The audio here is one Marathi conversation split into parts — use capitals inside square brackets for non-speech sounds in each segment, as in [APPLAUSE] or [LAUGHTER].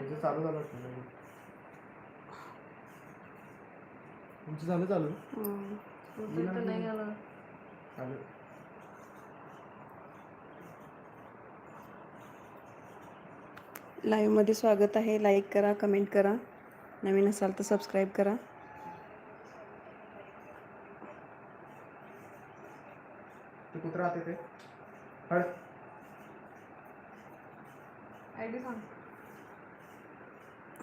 तुमचं चालू झालं वाटतं. तुमचं झालं चालू? तर नाही लाईव्हमध्ये स्वागत आहे. लाईक करा कमेंट करा. नवीन असाल तर सबस्क्राईब करा. तू कुठं राहते ते? हळ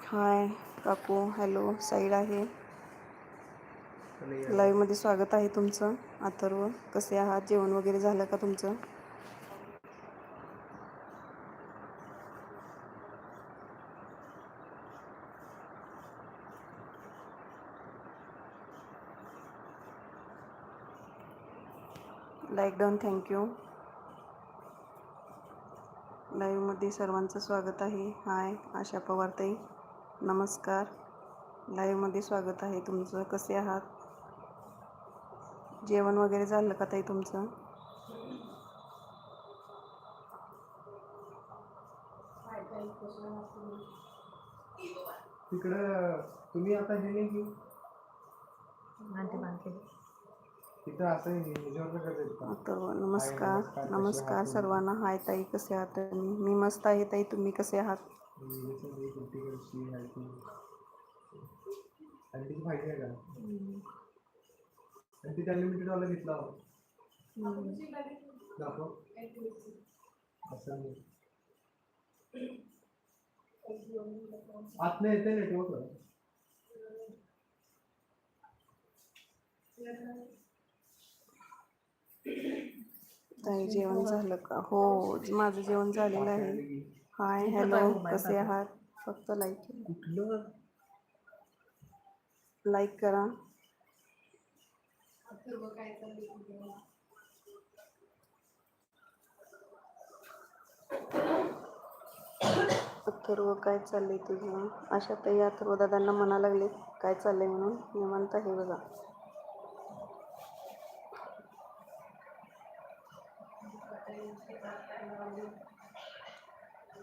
हाय काकू हॅलो साईड आहे. लाईव्हमध्ये स्वागत आहे तुमचं अथर्व. कसे आहात? जेवण वगैरे झालं का तुमचं? लाईक डाऊन थँक्यू लाईव्हमध्ये सर्वांचं स्वागत आहे. हाय आशा पवार ताई नमस्कार लाईव्हमध्ये स्वागत आहे तुमचं. कसे आहात? जेवण वगैरे झालं का ताई तुमचं? तिकडं तुम्ही आता अथर्व नमस्कार नमस्कार, सर्वांना. हाय ताई कसे आहात तुम्ही? मी मस्त आहे ताई तुम्ही कसे आहात? सगळी कुट्टीकडची आहे ती. आणि तिची माहिती आहे का? आणि तिथे अनलिमिटेड वाला घेतला. दाखव. असं नाही. आतनं येते नेटवर्क ताई जेवण झालं का? हो माझं जेवण झालेलं आहे. हाय हॅलो कसे आहात? फक्त लाईक लाईक करा. अथर्व काय चाललंय तुझं? अशा ताई अथर्व दादांना म्हणा लागले काय चाललंय म्हणून? निवांत आहे बघा.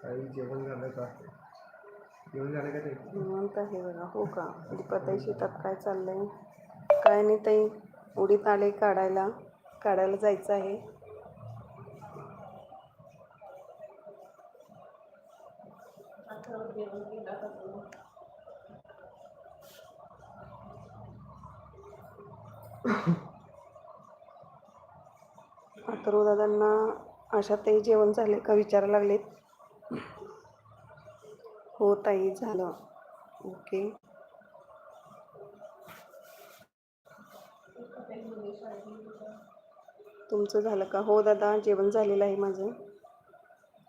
काही जेवण झालं का? जेवण झालं का ते निवांत आहे बघा. हो का? दीपाताई शेतात काय चाललंय? काय नाही ताई. उडीत आले काढायला. काढायला जायचं आहे. त्यांना अशा आशाताई जेवण झाले का विचारायला लागलेत? हो ताई झालं. ओके. तुमचं झालं का? हो दादा जेवण झालेलं आहे माझं.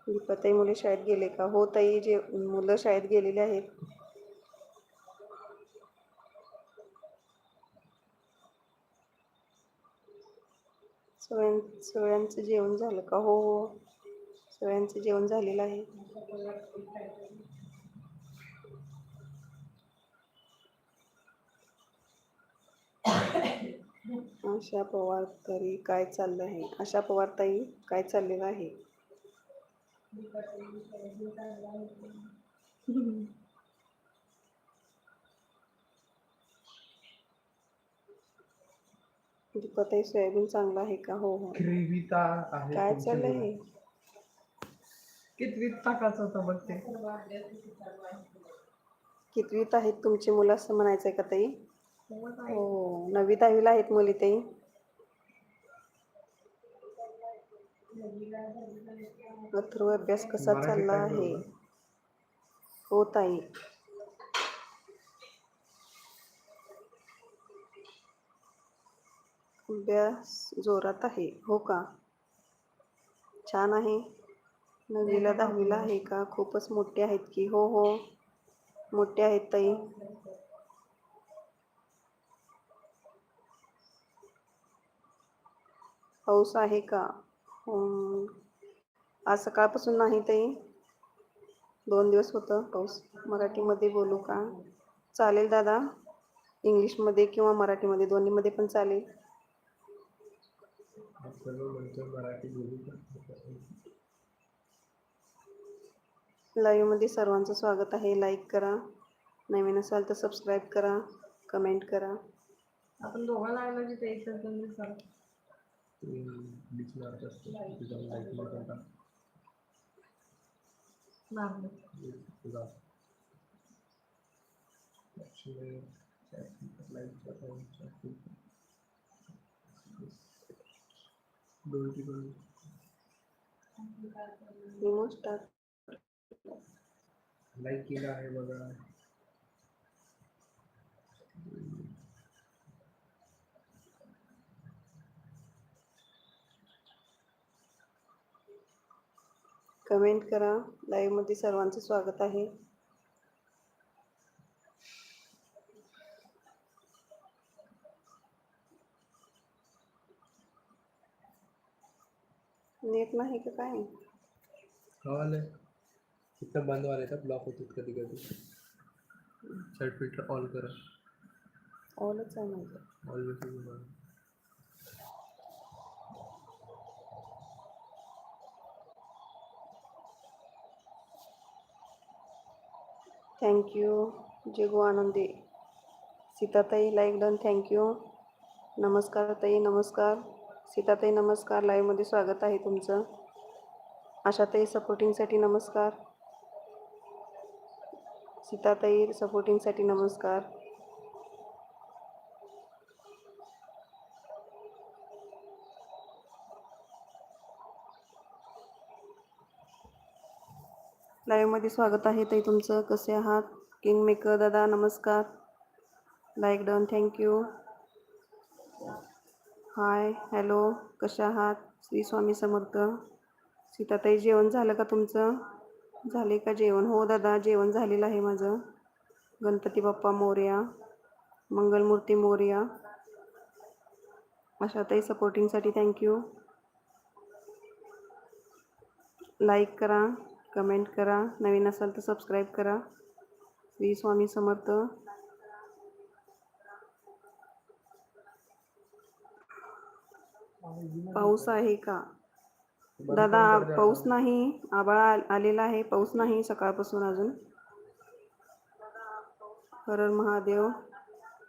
दीपाताई मुले शाळेत गेले का? हो ताई जे मुलं शाळेत गेलेले आहेत. सगळ्यां सगळ्यांचं जेवण झालं का? हो हो. सगळ्यांचं जेवण झालेलं आहे. आशा पवार तरी काय चाललं आहे? आशा पवार ताई काय चाललेलं आहे? दीपाताई सोयाबीन चांगलं आहे का? हो हो. क्रिविता आहे काय चाललंय. हे कितवीत टाकायचं होतं बघ ते कितवीत आहेत तुमची मुलं असं म्हणायचं आहे का ताई? हो नववी दहावीला आहेत मुली ताई? अथर्व अभ्यास कसा चालला आहे? हो ताई. अभ्यास जोरात आहे. हो का? छान आहे. नववीला दहावीला आहे का? खूपच मोठे आहेत की. हो हो. मोठे आहेत ताई. पाऊस आहे का? आज सकाळपासून नाही ताई. दोन दिवस होतं पाऊस. मराठीमध्ये बोलू का? चालेल दादा. इंग्लिशमध्ये किंवा मराठीमध्ये. दोन्हीमध्ये पण चालेल. सर्व मराठी का लाईव्हमध्ये सर्वांचं स्वागत आहे. लाईक करा. नवीन असाल तर सबस्क्राईब करा. कमेंट करा. आपण दोघं लागलं की ते एक तर तुम्ही सर बीच मारत असतो तिथे जाऊन लाईटिंग करता लागलं तुझा लाईक केलं आहे बघा कमेंट करा. लाईव्हमध्ये सर्वांचं स्वागत आहे. नाही का काय? कळालं तिथं बंद वाले तर ब्लॉक होतात कधी कधी शर्ट फिल्टर ऑल करा. ऑलच आहे माझं. ऑल मेसेज थँक्यू जेगो आनंदे सीताताई लाईक डन थँक्यू नमस्कार ताई नमस्कार. सीताताई नमस्कार. लाईव्हमध्ये स्वागत आहे तुमचं. आशाताई सपोर्टिंगसाठी नमस्कार. सीताताई सपोर्टिंगसाठी नमस्कार. लाईव्हमध्ये स्वागत आहे ताई तुमचं. कसे आहात? किंग मेकर दादा नमस्कार. Like done thank you hi hello कशा आहात? श्री स्वामी समर्थ. सीताताई जेवण झालं का तुमचं? झाले का जेवण? हो दादा जेवण झालेलं आहे माझं. गणपती बाप्पा मोर्या मंगलमूर्ती मोर्या. अशाताई सपोर्टिंगसाठी थँक्यू लाईक करा कमेंट करा. नवीन असाल तर सबस्क्राईब करा. श्री स्वामी समर्थ. पाऊस आहे का? दादा पाऊस नाही आबाळ आ- आलेला आहे. पाऊस नाही सकाळपासून अजून. हर महादेव.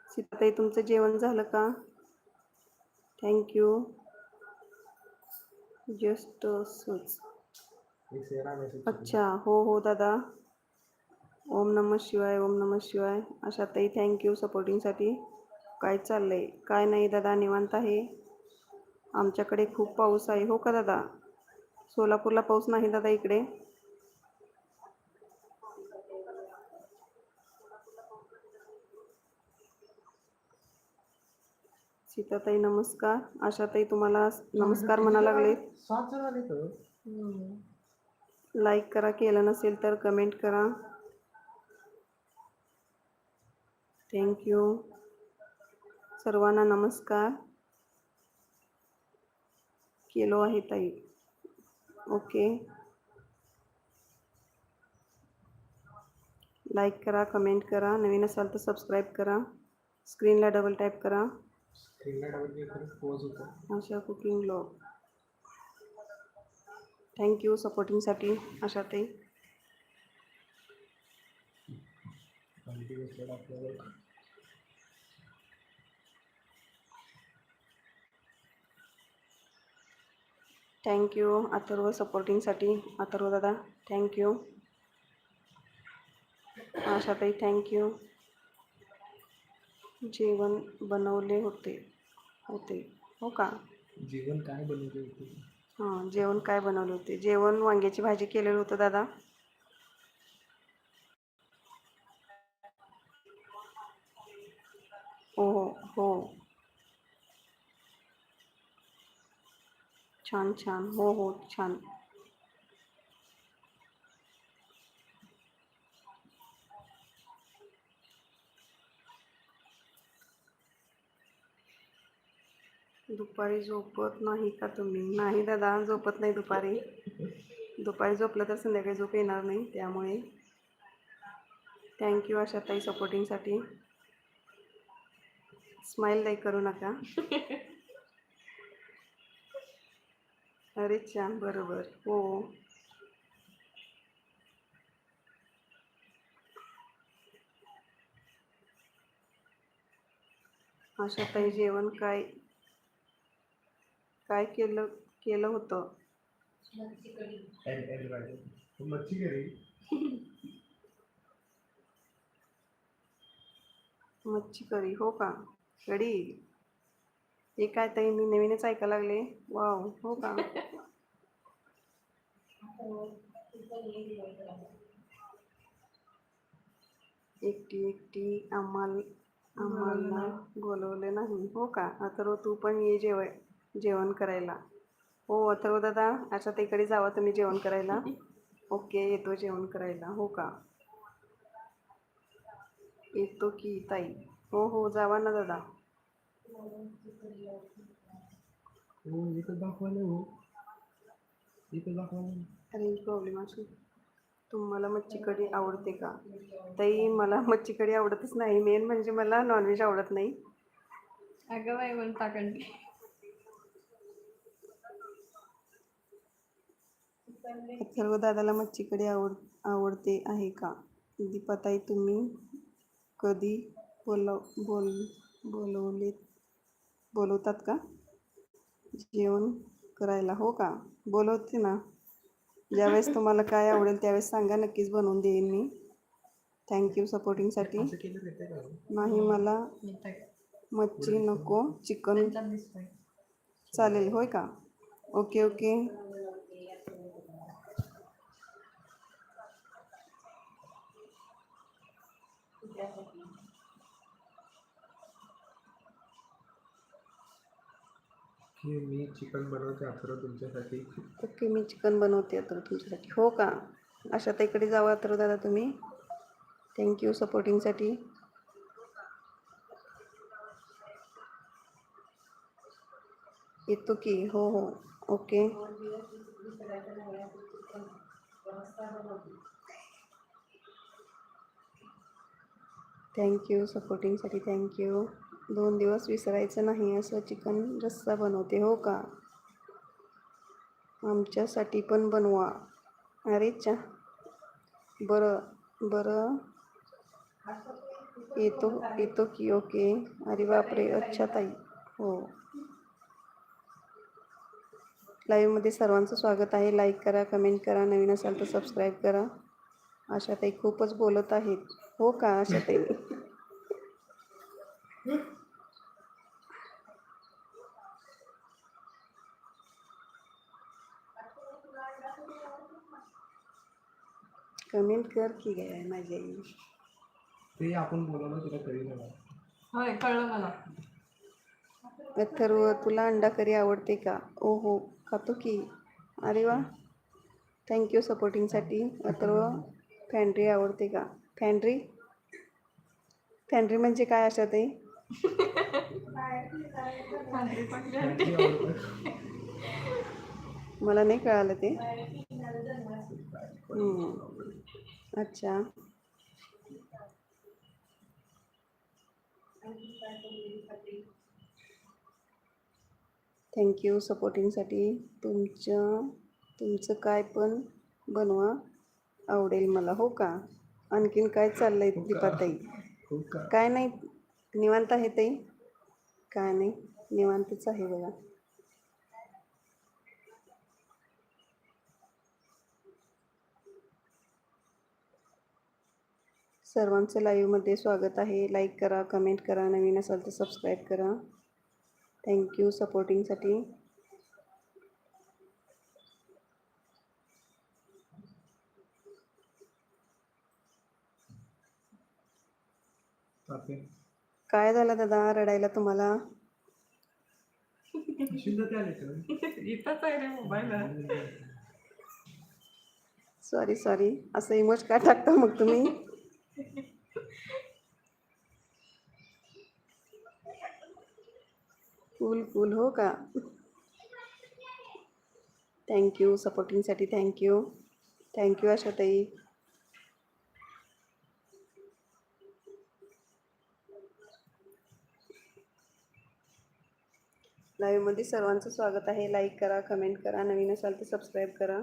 सीताताई तुमचं जेवण झालं का? थँक्यू जस्ट असंच अच्छा हो हो दादा. ओम नम शिवाय ओम नम शिवाय. आशाताई थँक्यू सपोर्टिंगसाठी काय चाललंय? काय नाही दादा निवांत आहे? आमच्याकडे खूप पाऊस आहे. हो का दादा? सोलापूरला पाऊस नाही दादा इकडे? सीताताई नमस्कार. आशाताई तुम्हाला नमस्कार म्हणा लागले लाईक करा. केलं नसेल तर कमेंट करा. थँक्यू सर्वांना नमस्कार. केलो आहे ताई. ओके. लाईक करा कमेंट करा. नवीन असाल तर सबस्क्राईब करा. स्क्रीनला डबल टॅप करा. स्क्रीनला डबल क्लिक करून पोज होतं. Asha cooking blog thank you सपोर्टिंगसाठी Asha ताई. थँक्यू अथर्व सपोर्टिंगसाठी अथर्व दादा थँक्यू आशाताई थँक्यू जेवण बनवले होते होते. हो का? जेवण काय बनवले होते? हां जेवण काय बनवले होते? जेवण वांग्याची भाजी केलेलं होतं दादा. हो हो हो छान छान. हो हो छान. दुपारी झोपत नाही का तुम्ही? नाही दादा झोपत नाही दुपारी. दुपारी झोपलं तर संध्याकाळी झोप येणार नाही त्यामुळे. थँक्यू आशाताई सपोर्टिंगसाठी स्माईल लाईक करू नका. [LAUGHS] अरे छान बरोबर. हो. अशा ताई जेवण काय काय केलं केलं होतं? मच्छी करी. मच्छी करी हो का? कडी ते काय ताई मी नवीनच ऐकायला लागले. वाव हो का? एकटी एकटी आम्हाला आम्हाला बोलवले नाही. हो का? अथर्व तू पण ये जेव जेवण करायला. हो अथर्व दादा अच्छा तिकडे जावा तुम्ही जेवण करायला. ओके येतो जेवण करायला. हो का? येतो की ताई. हो हो जावा ना दादा. हो इथं दाखवायला हो इथं दाखवायला रेंज प्रॉब्लेम असेल तुम्हाला मच्छी कढी आवडते का? ताई मला मच्छी कढी आवडतच नाही. मेन म्हणजे मला नॉनव्हेज आवडत नाही. अगं बाई म्हणता कंटी सर्व दादाला मच्छी कढी आवड आवडते आहे का? दीपाताई तुम्ही कधी बोलव बोल बोलवले बोलवतात का? जेवण करायला हो का? बोलवते ना. ज्यावेळेस तुम्हाला काय आवडेल त्यावेळेस सांगा नक्कीच बनवून देईन मी. थँक्यू सपोर्टिंगसाठी? नाही मला? मच्छी नको चिकन चालेल होय का? Okay okay. की मी चिकन बनवते अथर्व तुमच्यासाठी. ओके मी चिकन बनवते तर तुमच्यासाठी. हो का? अशा ताईकडे जावा तर दादा तुम्ही. थँक्यू सपोर्टिंगसाठी येतो की? हो हो. ओके. थँक्यू सपोर्टिंगसाठी थँक्यू दोन दिवस विसरायचं नाही असं चिकन रस्सा बनवते हो का? आमच्यासाठी पण बनवा. अरे चा. बरं बरं. येतो येतो की ओके. अरे बापरे अच्छा ताई. हो. लाईव्हमध्ये सर्वांचं स्वागत आहे. लाईक करा कमेंट करा. नवीन असाल तर सबस्क्राईब करा. आशाताई खूपच बोलत आहेत. हो का आशाताई कमेंट कर की काय माझी आई ते आपण बोलवलं तुला नाही होय कळलं मला. अथर्व तुला अंडा करी आवडते का? ओ हो खातो की. अरे वा. थँक्यू सपोर्टिंगसाठी अथर्व फॅन्ड्री आवडते का? फॅन्ड्री फॅन्ड्री म्हणजे काय अशा ते मला नाही कळालं ते. अच्छा. थँक्यू सपोर्टिंगसाठी तुमचं तुमचं काय पण बनवा आवडेल मला हो का? आणखीन काय चाललंय दीपाताई? हो का? काय नाही निवांत आहे ताई? काय नाही निवांतच आहे बघा. सर्वांचं लाईव्हमध्ये स्वागत आहे. लाईक करा कमेंट करा नवीन असाल तर सबस्क्राईब करा. थँक्यू सपोर्टिंगसाठी. काय झालं दादा? रडायला तुम्हाला? सॉरी सॉरी असं इमोज का टाकता मग तुम्ही? कूल कूल हो का? Thank you सपोर्टिंगसाठी thank you thank you Ashatai. लाईव्हमध्ये सर्वांचं स्वागत आहे. लाईक करा कमेंट करा. नवीन असाल तर सबस्क्राईब करा.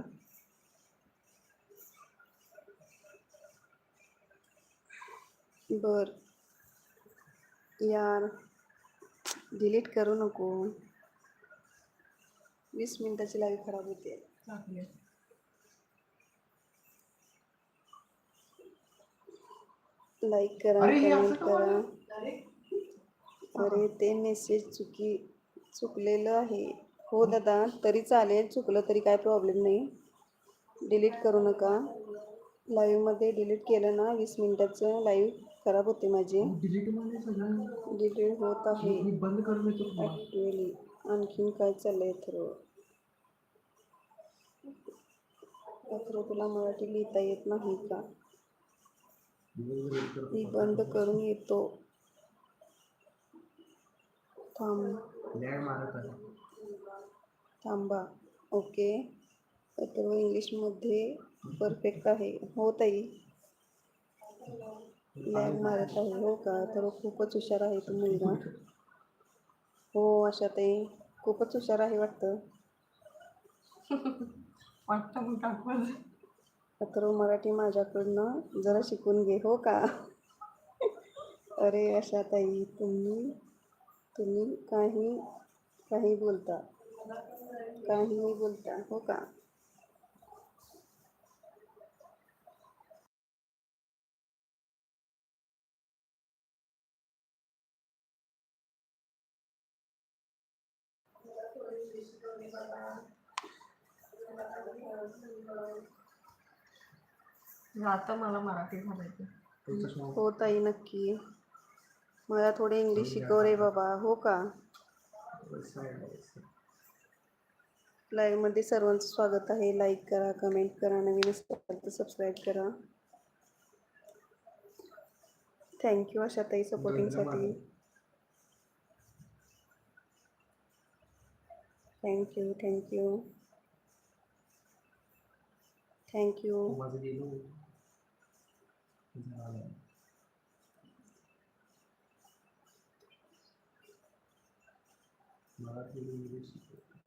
बर. यार डिलीट करू नको. वीस मिनिटाची लाईव्ह खराब होते. लाईक करा कमेंट करा? अरे. ते मेसेज चुकी चुकलेलं आहे. हो दादा तरी चालेल. चुकलं तरी काय प्रॉब्लेम नाही. डिलीट करू नका. लाईव्हमध्ये डिलीट केलं ना वीस मिनिटाचं लाईव्ह खराब होते माझे. डिलीट सगळं डिलीट होत आहे. ॲक्च्युअली आणखीन काय चाललंय थ्रो अथर्व तुला मराठी लिहिता येत नाही का? मी बंद करून येतो. थांब. आहे. थांबा. ओके. अथर्व इंग्लिशमध्ये परफेक्ट आहे. हो ताई. लॅग मारत आहे हो का अथर्व खूपच हुशार आहे तो मुलगा. हो अशा ताई खूपच हुशार आहे वाटतं. [LAUGHS] वाटतं मग टाकवलं अथर्व मराठी माझ्याकडनं जरा शिकून घे हो का? [LAUGHS] अरे अशा ताई तुम्ही तुम्ही काही काही बोलता. काहीही बोलता हो का? आता मला मराठी घालायचं हो ताई नक्की. मला थोडे इंग्लिश शिकव रे बाबा. हो का. लाईव्हमध्ये सर्वांचं स्वागत आहे. लाईक करा कमेंट करा नवीन असाल तर सबस्क्राईब करा. थँक्यू आशा ताई सपोर्टिंगसाठी थँक्यू थँक्यू थँक्यू तो माझं गेलो झालं. मराठी इंग्लिश शिकवतो.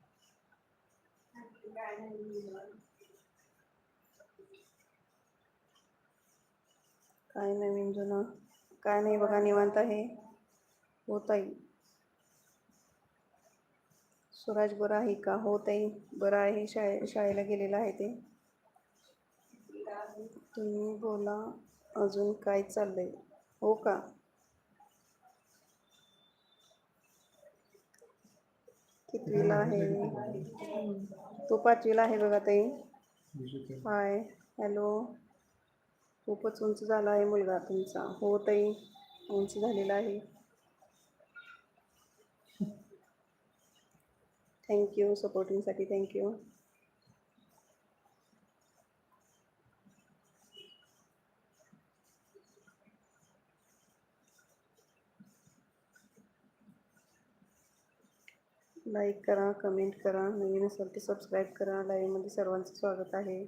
काय नवीन जुनं काय नाही बघा निवांत आहे. हो ताई स्वराज बरं आहे का? हो ताई बरं आहे शाळे शाळेला गेलेला आहे ते. तुम्ही बोला अजून काय चाललंय? हो का? कितवीला आहे? तो पाचवीला आहे बघा ताई. Hi hello. खूपच उंच झाला आहे मुलगा तुमचा. हो ताई उंच झालेला आहे. थँक्यू सपोर्टिंगसाठी थँक्यू लाईक करा कमेंट करा, नवीन असेल ते सबस्क्राईब करा. लाइव लाईव्हमध्ये सर्वांचं स्वागत आहे.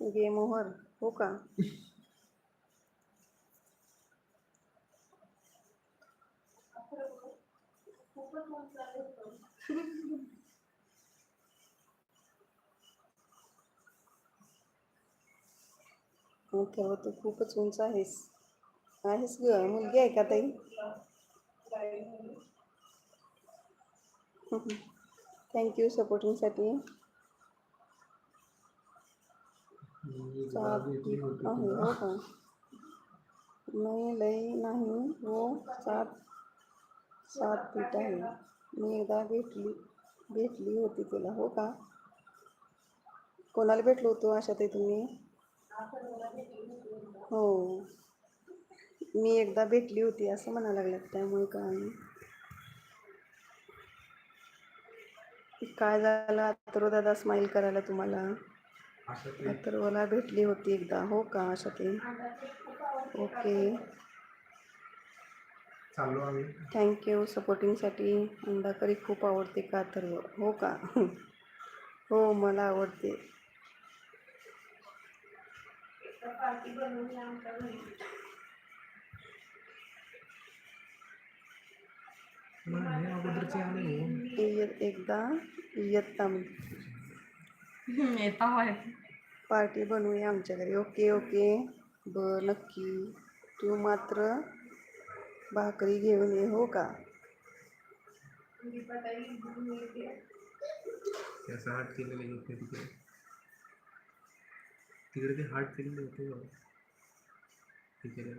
गेम ओव्हर हो का? [LAUGHS] ठेव तू खूपच उंच आहेस. आहेस ग मुलगी आहे का ताई? थँक्यू सपोर्टिंगसाठी आहे. हो का? नाही लई नाही हो सात सात फीट आहे. मी एकदा भेटली भेटली होती तुला हो का? कोणाला भेटलो होतो अशा ते तुम्ही? हो. मी एकदा भेटली होती असं म्हणायला लागल्यात त्यामुळे काय नाही. काय झालं? अथर्व दादा स्माईल करायला तुम्हाला. अथर्वला भेटली होती एकदा. हो का अशा ते ओके थँक्यू सपोर्टिंगसाठी अंडा करी खूप आवडते का अथर्व? हो का? [LAUGHS] हो मला आवडते. अगोदरचे आले हो इयत एकदा इयत्ता पार्टी बनवूया आमच्या घरी. Okay okay. बर नक्की. तू मात्र भाकरी घेऊन ये हो का ते असं हार्ट केलेलं येते तिकडे ते हार्ट केलेलं होते बघा. तिकडे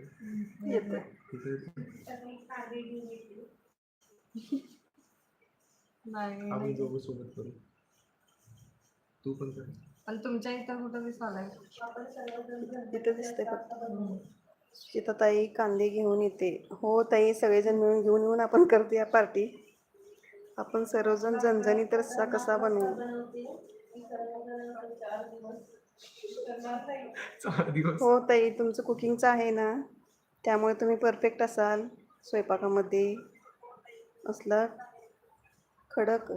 आपण दोघं सोबत करू. तू पण कर. पण तुमच्या इथं कुठं इथं दिसतंय फक्त. ताई कांदे घेऊन येते. हो ताई सगळेजण मिळून घेऊन येऊन आपण करूया पार्टी. आपण सर्वजण झणझणीत रस्सा कसा बनवू? चार दिवस. हो ताई तुमचं कुकिंगचं आहे ना त्यामुळे तुम्ही परफेक्ट असाल स्वयंपाकामध्ये. असला खडक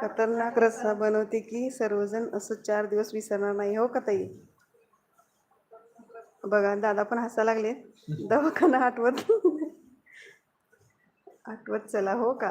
खतरनाक रस्सा बनवते की सर्वजण असं चार दिवस विसरणार नाही. हो का ताई? बघा दादा पण हसा लागले [LAUGHS] दवाखाना आठवत आठवत चला हो का?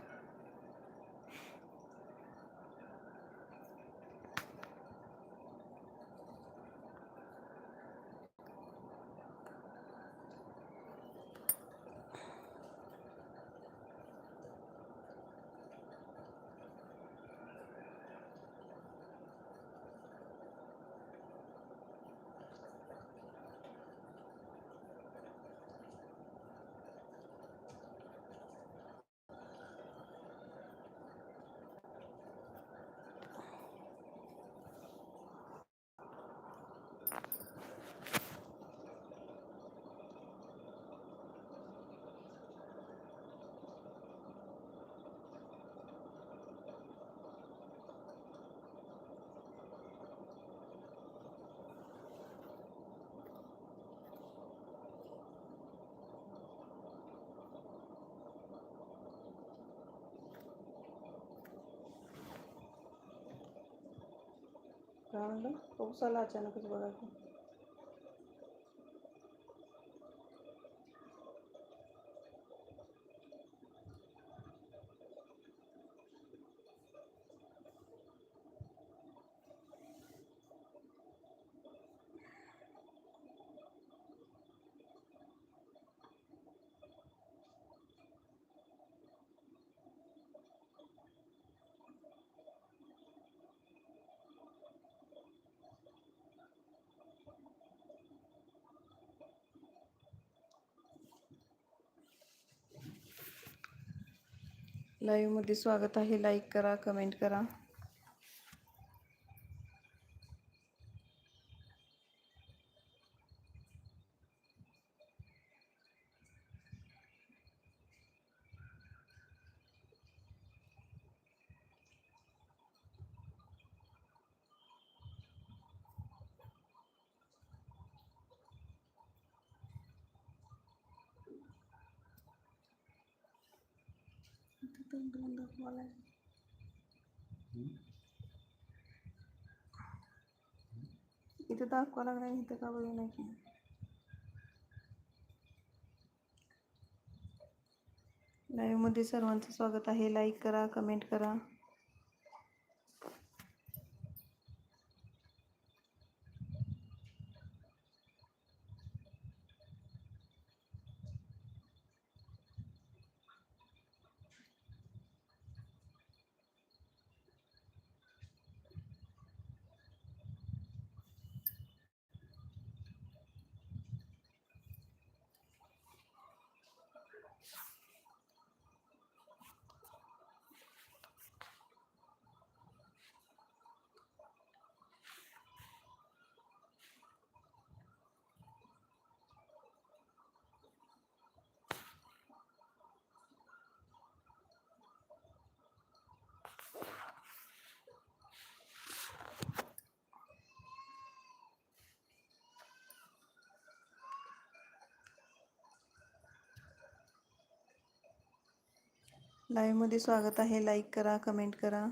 हं. काय म्हणलं पाऊस आला लाईव्हमध्ये स्वागत आहे. लाईक करा कमेंट करा. इथं दाखवा लागला इथं का बघू नाही की लाईव्हमध्ये सर्वांचं स्वागत आहे लाईक करा कमेंट करा लाईव्हमध्ये स्वागत आहे. लाईक करा कमेंट करा.